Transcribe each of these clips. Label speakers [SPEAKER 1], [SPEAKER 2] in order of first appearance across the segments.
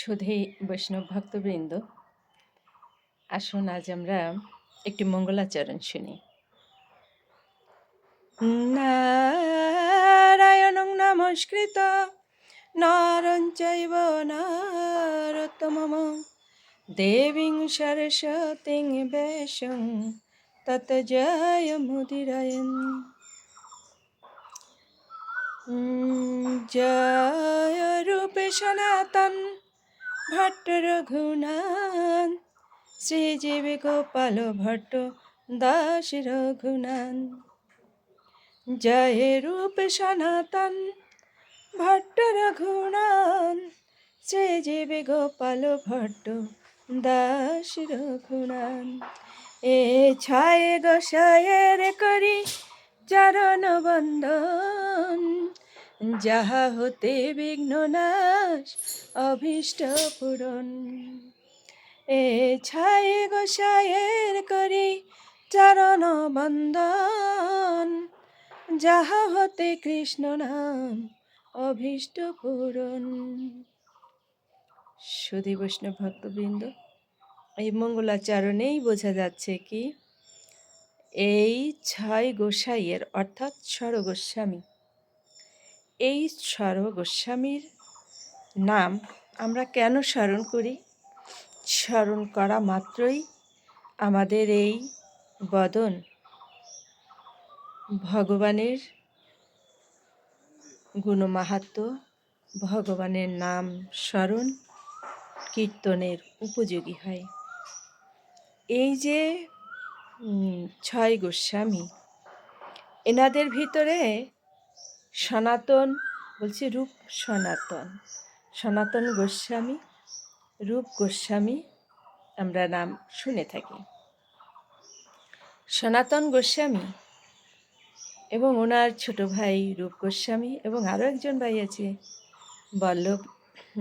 [SPEAKER 1] সুধী বৈষ্ণব ভক্তবৃন্দ। আসুন, আজ আমরা একটি মঙ্গলাচরণ শুনি। নারায়ণ নমস্কৃত। নরং চৈব নরোত্তমম দেবীং সরস্বতীং বেশং। তত জয় মুদিরায়ণ। জয় রূপে সনাতন। ভট্ট রঘুনাথ, শ্রীজীবী গোপাল ভট্ট দাস রঘুনাথ। জয় রূপ সনাতন, ভট্ট রঘুনাথ, শ্রীজীবী গোপাল ভট্ট দাস রঘুনাথ। এ ছায় গোসায়ের করি চরণ বন্দন যাহা হতে বিঘ্ন নাশ অভীষ্ট পূরণ। এ ছায় গোসায়ের করি চরণ বন্দন যাহা হতে কৃষ্ণ নাম, অভীষ্ট পূরণ। সুধী বৈষ্ণব ভক্তবৃন্দ, এই মঙ্গলাচরণেই বোঝা যাচ্ছে কি, এই ছয় গোসাইয়ের, অর্থাৎ স্বর গোস্বামী এই স্বর গোস্বামীর নাম আমরা কেন স্মরণ করি? স্মরণ করা মাত্রই আমাদের এই বদন ভগবানের গুণমাহাত্ম, ভগবানের নাম স্মরণ, কীর্তনের উপযোগী হয়। এই যে ছয় গোস্বামী, এনাদের ভিতরে সনাতন, বলছি রূপ সনাতন। সনাতন গোস্বামী, রূপ গোস্বামী আমরা নাম শুনে থাকি। সনাতন গোস্বামী এবং ওনার ছোট ভাই রূপ গোস্বামী এবং আরও একজন ভাই আছে, বল্লভ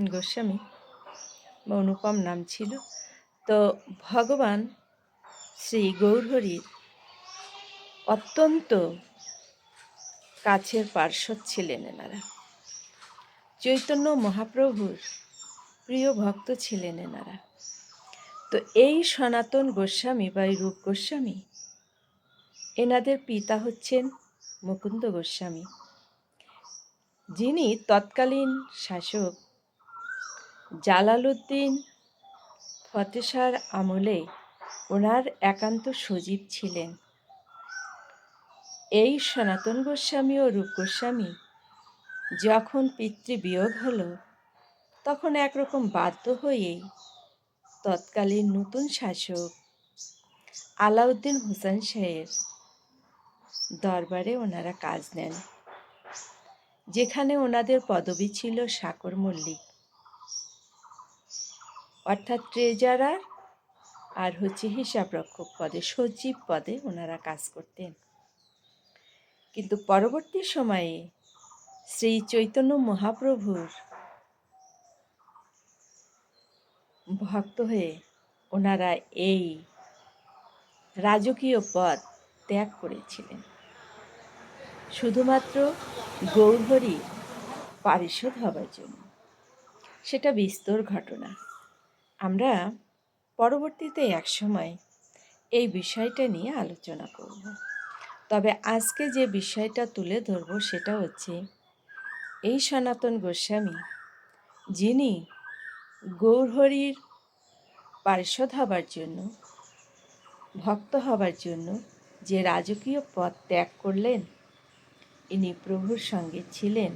[SPEAKER 1] গোস্বামী, বা অনুপম নাম ছিল। তো ভগবান শ্রী গৌরহরির অত্যন্ত কাছের পার্শ্বদ ছিলেন এনারা। চৈতন্য মহাপ্রভুর প্রিয় ভক্ত ছিলেন এনারা। তো এই সনাতন গোস্বামী বা রূপ গোস্বামী, এনাদের পিতা হচ্ছেন মুকুন্দ গোস্বামী। যিনি তৎকালীন শাসক জালালুদ্দিন ফতেসার আমলে ওনার একান্ত সজীব ছিলেন। এই সনাতন গোস্বামী ও রূপ গোস্বামী যখন পিতৃবিয়োগ হলো, তখন একরকম বাধ্য হয়েই তৎকালীন নতুন শাসক আলাউদ্দিন হোসেন শাহের দরবারে ওনারা কাজ নেন, যেখানে ওনাদের পদবি ছিল সাকর মল্লিক। অর্থাৎ ট্রেজারার আর হচ্ছে হিসাবরক্ষক পদে, সচিব পদে ওনারা কাজ করতেন। কিন্তু পরবর্তী সময়ে শ্রী চৈতন্য মহাপ্রভুর ভক্ত হয়ে ওনারা এই রাজকীয় পদ ত্যাগ করেছিলেন। শুধুমাত্র গৌরহরি পারিষদ হবার জন্য। সেটা বিস্তর ঘটনা। আমরা পরবর্তীতে একসময় এই বিষয়টা নিয়ে আলোচনা করব। তবে আজকে যে বিষয়টা তুলে ধরব সেটা হচ্ছে, এই সনাতন গোস্বামী, যিনি গৌরহরির পার্ষদ হবার জন্য, ভক্ত হবার জন্য যে রাজকীয় পথ ত্যাগ করলেন, ইনি প্রভুর সঙ্গে ছিলেন।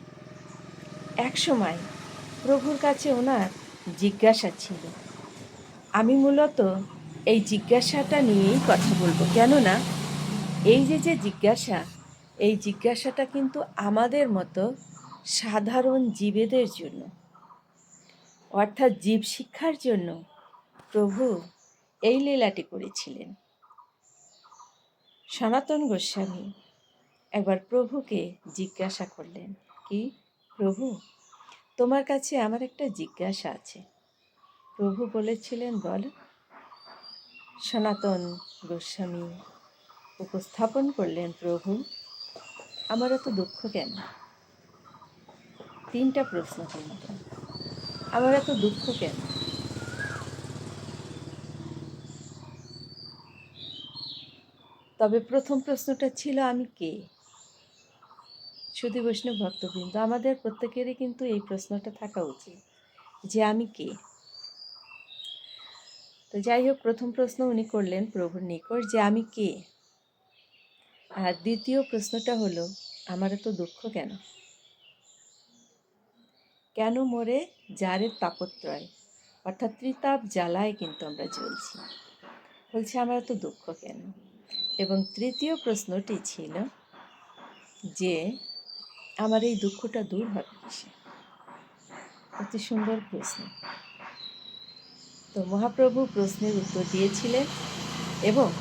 [SPEAKER 1] একসময় প্রভুর কাছে ওনার জিজ্ঞাসা ছিল। আমি মূলত এই জিজ্ঞাসাটা নিয়েই কথা বলব। কেননা এই যে যে জিজ্ঞাসা, এই জিজ্ঞাসাটা কিন্তু আমাদের মতো সাধারণ জীবেদের জন্য, অর্থাৎ জীব শিক্ষার জন্য প্রভু এই লীলাটি করেছিলেন। সনাতন গোস্বামী একবার প্রভুকে জিজ্ঞাসা করলেন, কি প্রভু, তোমার কাছে আমার একটা জিজ্ঞাসা আছে? প্রভু বলেছিলেন, বল। সনাতন গোস্বামী উপস্থাপন করলেন প্রভু, আমার এত দুঃখ কেন? তিনটা প্রশ্ন কিন্তু আমার এত দুঃখ কেন? তবে প্রথম প্রশ্নটা ছিল, আমি কে? শুধু বৈষ্ণব ভক্তবৃন্দ, আমাদের প্রত্যেকেরই কিন্তু এই প্রশ্নটা থাকা উচিত, যে আমি কে? তো যাই হোক, প্রথম প্রশ্ন উনি করলেন প্রভুর নিকট, যে আমি কে? আর দ্বিতীয় প্রশ্নটা হলো, আমার এত দুঃখ কেন? কেন মরে জারের তাপত্রয়? অর্থাৎ ত্রিতাপ জ্বালায় কিন্তু আমরা জ্বলছি। বলছে, আমার এত দুঃখ কেন? এবং তৃতীয় প্রশ্নটি ছিল যে, আমার এই দুঃখটা দূর হবে কিসে? অতি সুন্দর প্রশ্ন। তো মহাপ্রভু প্রশ্নের উত্তর দিয়েছিলেন এবং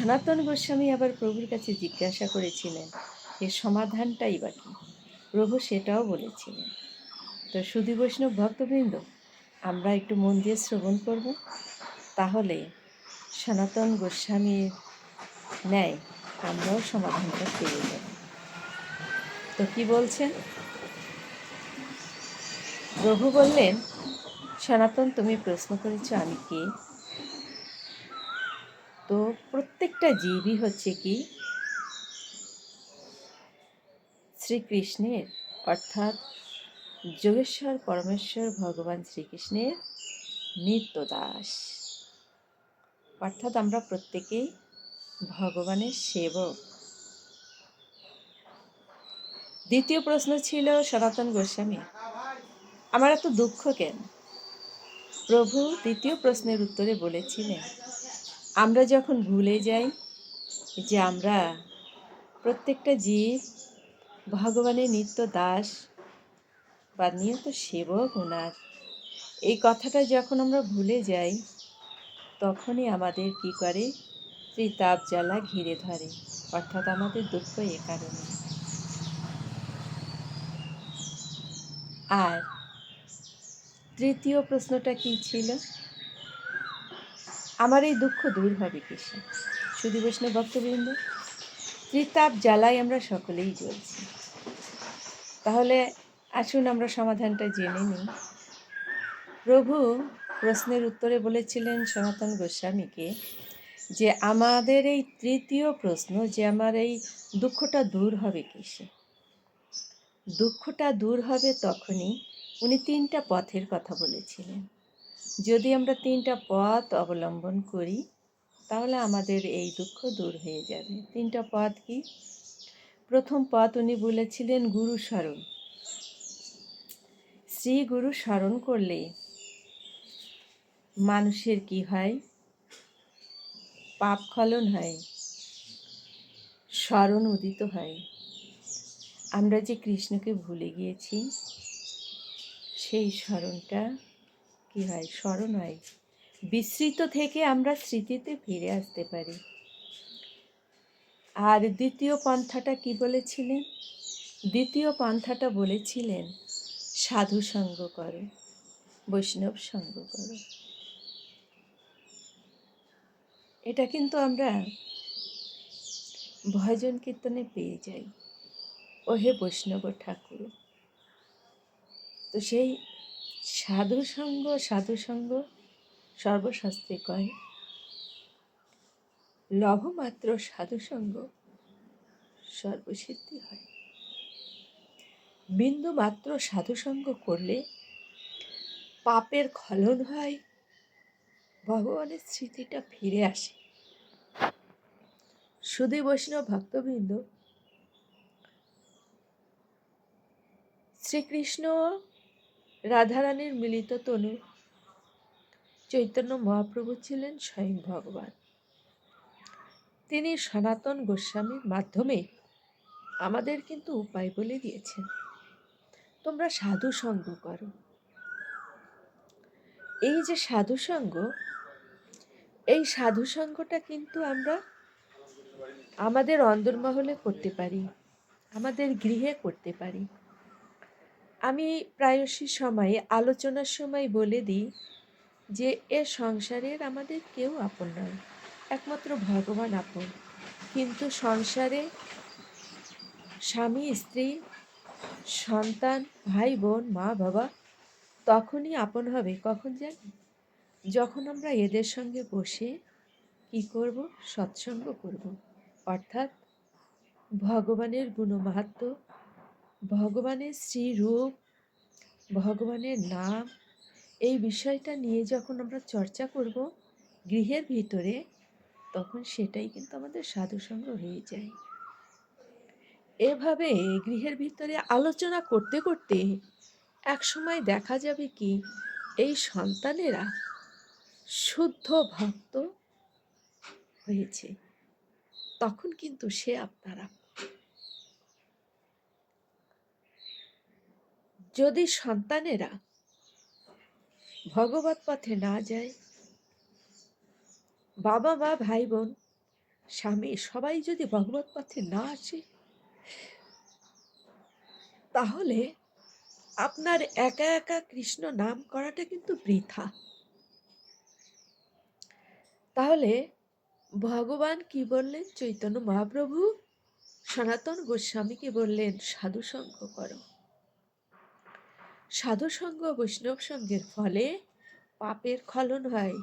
[SPEAKER 1] সনাতন গোস্বামী আবার প্রভুর কাছে জিজ্ঞাসা করেছিলেন, এর সমাধানটাই বা বাকি প্রভু সেটাও বলেছিলেন, তো সুদী বৈষ্ণব ভক্তবৃন্দ, আমরা একটু মন দিয়ে শ্রবণ করব। তাহলে সনাতন গোস্বামীর ন্যায় আমরাও সমাধানটা পেয়ে যাব। তো কি বলছেন? প্রভু বললেন, সনাতন, তুমি প্রশ্ন করেছ আমি কে তো প্রত্যেকটা জীবই হচ্ছে কি? শ্রীকৃষ্ণের, অর্থাৎ যোগেশ্বর পরমেশ্বর ভগবান শ্রীকৃষ্ণের নিত্য দাস অর্থাৎ আমরা প্রত্যেকেই ভগবানের সেবক। দ্বিতীয় প্রশ্ন ছিল সনাতন গোস্বামী, আমার এত দুঃখ কেন? প্রভু দ্বিতীয় প্রশ্নের উত্তরে বলেছিলেন আমরা যখন ভুলে যাই যে আমরা প্রত্যেকটা জীব ভগবানের নিত্য দাস বা নিয়ত সেবক ওনার। এই কথাটা যখন আমরা ভুলে যাই, তখনই আমাদের কি করে? ত্রিতাপ জ্বালা ঘিরে ধরে, অর্থাৎ আমাদের দুঃখ এ কারণে। আর তৃতীয় প্রশ্নটা কি ছিল? আমার এই দুঃখ দূর হবে কিসে শুধু বৈষ্ণব ভক্তবৃন্দ, ত্রিতাপ জ্বালাই আমরা সকলেই জ্বলছি। তাহলে আসুন আমরা সমাধানটা জেনে নিই। প্রভু প্রশ্নের উত্তরে বলেছিলেন সনাতন গোস্বামীকে যে, আমাদের এই তৃতীয় প্রশ্ন যে, আমার এই দুঃখটা দূর হবে কিসে? দুঃখটা দূর হবে তখনই উনি তিনটা পথের কথা বলেছিলেন। যদি আমরা তিনটা পথ অবলম্বন করি, তাহলে আমাদের এই দুঃখ দূর হয়ে যাবে। তিনটা পথ কি? প্রথম পথ উনি বলেছিলেন গুরু স্মরণ। শ্রী গুরু স্মরণ করলে মানুষের কি হয়? পাপ খলন হয়, স্মরণ উদিত হয়। আমরা যে কৃষ্ণকে ভুলে গিয়েছি, সেই স্মরণটা কি হয়? স্মরণ হয়। বিস্মৃত থেকে আমরা স্মৃতিতে ফিরে আসতে পারি। আর দ্বিতীয় পন্থাটা কি বলেছিলেন? দ্বিতীয় পন্থাটা বলেছিলেন, সাধু সঙ্গ করো, বৈষ্ণব সঙ্গ করো। এটা কিন্তু আমরা ভজন কীর্তনে পেয়ে যাই। ও হে বৈষ্ণব ঠাকুর, তো সেই সাধু সঙ্গ সাধু সঙ্গ কয়। লভমাত্র সাধু সঙ্গ সর্বসিদ্ধি হয়। বিন্দু মাত্র সাধুসঙ্গ করলে পাপের খলন হয়, ভগবানের স্মৃতিটা ফিরে আসে। শুধু বৈষ্ণব ভক্তবৃন্দ, শ্রীকৃষ্ণ রাধারানীর মিলিত তনু চৈতন্য মহাপ্রভু ছিলেন স্বয়ং ভগবান। তিনি সনাতন গোস্বামীর মাধ্যমে আমাদের কিন্তু উপায় বলে দিয়েছেন। তোমরা সাধু সঙ্গ করো। এই যে সাধু সঙ্গ, এই সাধু সঙ্গটা কিন্তু আমরা আমাদের অন্দরমহলে করতে পারি, আমাদের গৃহে করতে পারি। আমি প্রায়শই সময়ে, আলোচনার সময় বলে দিই যে, এ সংসারের আমাদের কেউ আপন নয়। একমাত্র ভগবান আপন। কিন্তু সংসারে স্বামী, স্ত্রী, সন্তান, ভাই, বোন, মা, বাবা তখনই আপন হবে, কখন জানি? যখন আমরা এদের সঙ্গে বসে কি করব? সৎসঙ্গ করব। অর্থাৎ ভগবানের গুণমাহাত্ম ভগবানের শ্রীরূপ, ভগবানের নাম, এই বিষয়টা নিয়ে যখন আমরা চর্চা করব গৃহের ভিতরে, তখন সেটাই কিন্তু আমাদের সাধুসঙ্গ হয়ে যায়। এভাবে গৃহের ভিতরে আলোচনা করতে করতে এক সময় দেখা যাবে কি, এই সন্তানেরা শুদ্ধ ভক্ত হয়েছে। তখন কিন্তু সে আপনারা যদি সন্তানেরা ভগবত পথে না যায়, বাবা মা, ভাই বোন, স্বামী সবাই যদি ভগবত পথে না আসে, তাহলে আপনার একা একা কৃষ্ণ নাম করাটা কিন্তু বৃথা। তাহলে ভগবান কি বললেন? চৈতন্য মহাপ্রভু, সনাতন গোস্বামীকে বললেন? সাধু সঙ্গ করো। সাধু সঙ্গ বৈষ্ণব সঙ্গের ফলে পাপের খলন হয়।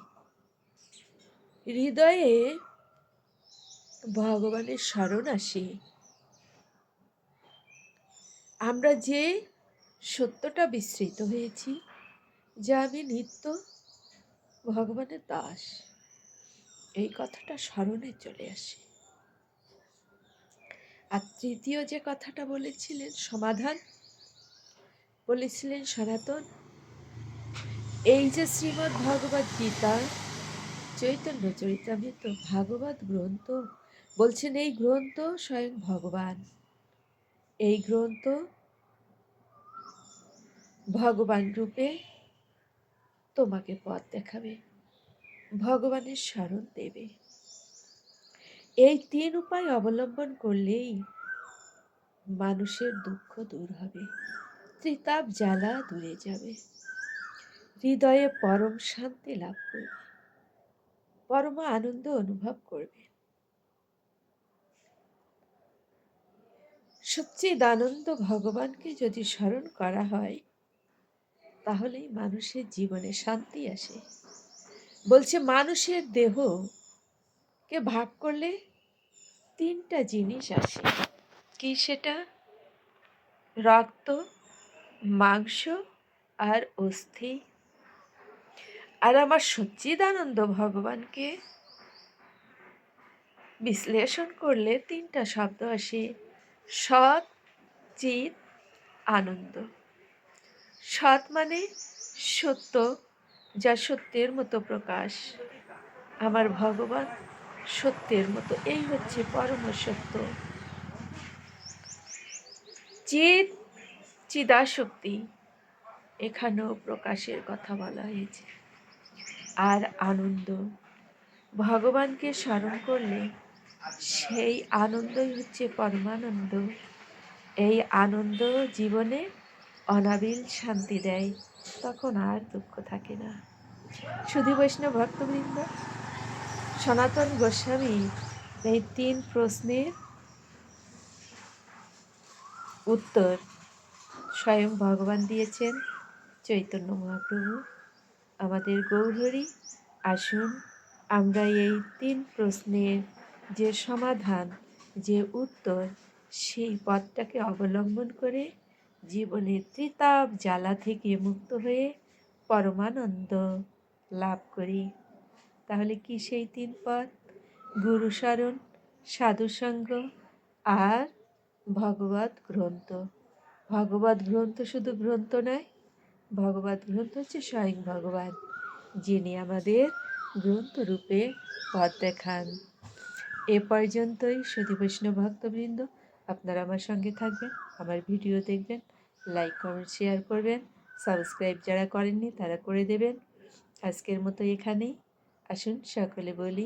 [SPEAKER 1] হৃদয়ে ভগবানের স্মরণ আসে। আমরা যে সত্যটা বিস্মৃত হয়েছি, যে আমি নিত্য ভগবানের দাস, এই কথাটা স্মরণে চলে আসে। আর তৃতীয় যে কথাটা বলেছিলেন, সমাধান বলেছিলেন সনাতন। এই যে শ্রীমৎ ভগবত গীতা, চৈতন্য চরিতামৃত, ভাগবত গ্রন্থ, বলছেন এই গ্রন্থ স্বয়ং ভগবান। এই গ্রন্থ ভগবান রূপে তোমাকে পথ দেখাবে, ভগবানের স্মরণ দেবে। এই তিন উপায় অবলম্বন করলেই মানুষের দুঃখ দূর হবে। ত্রিতাপ জ্বালা দূরে যাবে। হৃদয়ে পরম শান্তি লাভ করবে। পরম আনন্দ অনুভব করবে। আনন্দ ভগবানকে যদি স্মরণ করা হয়, তাহলেই মানুষের জীবনে শান্তি আসে। বলছে, মানুষের দেহকে ভাগ করলে তিনটা জিনিস আসে। কি সেটা? রক্ত মাংস আর অস্থি। আর আমার সচ্চিদানন্দ ভগবানকে বিশ্লেষণ করলে তিনটা শব্দ আসে সৎ চিত আনন্দ। সৎ মানে সত্য, যা সত্যের মতো প্রকাশ। আমার ভগবান সত্যের মতো, এই হচ্ছে পরম সত্য। চিত চিদাশক্তি। এখানেও প্রকাশের কথা বলা হয়েছে। আর আনন্দ। ভগবানকে স্মরণ করলে সেই আনন্দই হচ্ছে পরমানন্দ। এই আনন্দ জীবনে অনাবিল শান্তি দেয়, তখন আর দুঃখ থাকে না। সুধী বৈষ্ণব ভক্তবৃন্দ, সনাতন গোস্বামী, এই তিন প্রশ্নের উত্তর স্বয়ং ভগবান দিয়েছেন চৈতন্য মহাপ্রভু। আমাদের গৌরী আসুন আমরা এই তিন প্রশ্নের যে সমাধান, যে উত্তর, সেই পথটাকে অবলম্বন করে জীবনের ত্রিতাপ জ্বালা থেকে মুক্ত হয়ে পরমানন্দ লাভ করি। তাহলে কি সেই তিন পথ? গুরু স্মরণ সাধুসঙ্গ আর ভগবত গ্রন্থ। ভগবত গ্রন্থ শুধু গ্রন্থ নয়, ভগবত গ্রন্থ হচ্ছে স্বয়ং ভগবান, যিনি আমাদের গ্রন্থরূপে পথ দেখান। এ পর্যন্তই, সুধী বৈষ্ণব ভক্তবৃন্দ, আপনারা আমার সঙ্গে থাকবেন, আমার ভিডিও দেখবেন, লাইক, কমেন্ট, শেয়ার করবেন, সাবস্ক্রাইব যারা করেননি তারা করে দেবেন। আজকের মতো এখানেই, আসুন সকলে বলি